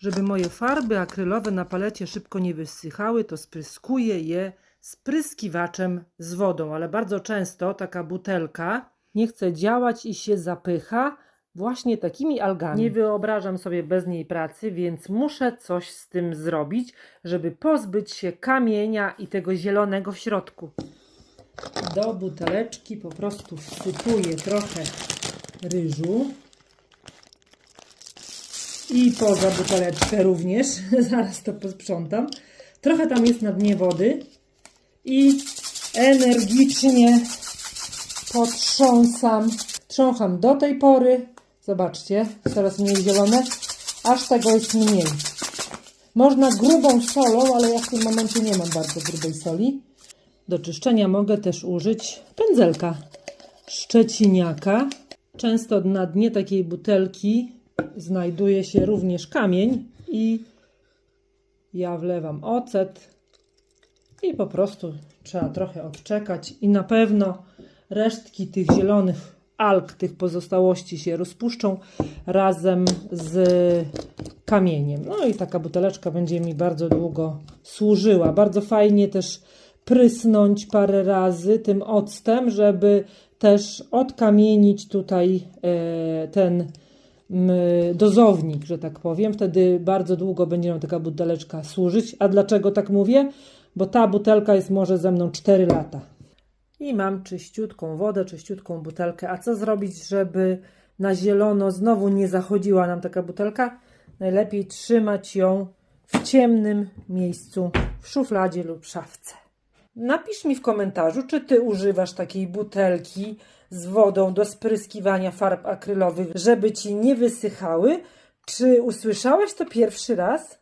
Żeby moje farby akrylowe na palecie szybko nie wysychały, to spryskuję je spryskiwaczem z wodą, ale bardzo często taka butelka nie chce działać i się zapycha właśnie takimi algami. Nie wyobrażam sobie bez niej pracy, więc muszę coś z tym zrobić, żeby pozbyć się kamienia i tego zielonego w środku. Do buteleczki po prostu wsypuję trochę ryżu. I poza buteleczkę również. Zaraz to posprzątam. Trochę tam jest na dnie wody. I energicznie potrząsam. Trzącham do tej pory. Zobaczcie, coraz mniej zielone. Aż tego jest mniej. Można grubą solą, ale ja w tym momencie nie mam bardzo grubej soli. Do czyszczenia mogę też użyć pędzelka szczeciniaka. Często na dnie takiej butelki znajduje się również kamień i ja wlewam ocet i po prostu trzeba trochę odczekać i na pewno resztki tych zielonych alg, tych pozostałości się rozpuszczą razem z kamieniem. No i taka buteleczka będzie mi bardzo długo służyła. Bardzo fajnie też prysnąć parę razy tym octem, żeby też odkamienić tutaj e, ten dozownik, że tak powiem. Wtedy bardzo długo będzie nam taka buteleczka służyć. A dlaczego tak mówię? Bo ta butelka jest może ze mną 4 lata. I mam czyściutką wodę, czyściutką butelkę. A co zrobić, żeby na zielono znowu nie zachodziła nam taka butelka? Najlepiej trzymać ją w ciemnym miejscu, w szufladzie lub szafce. Napisz mi w komentarzu, czy ty używasz takiej butelki z wodą do spryskiwania farb akrylowych, żeby ci nie wysychały. Czy usłyszałeś to pierwszy raz?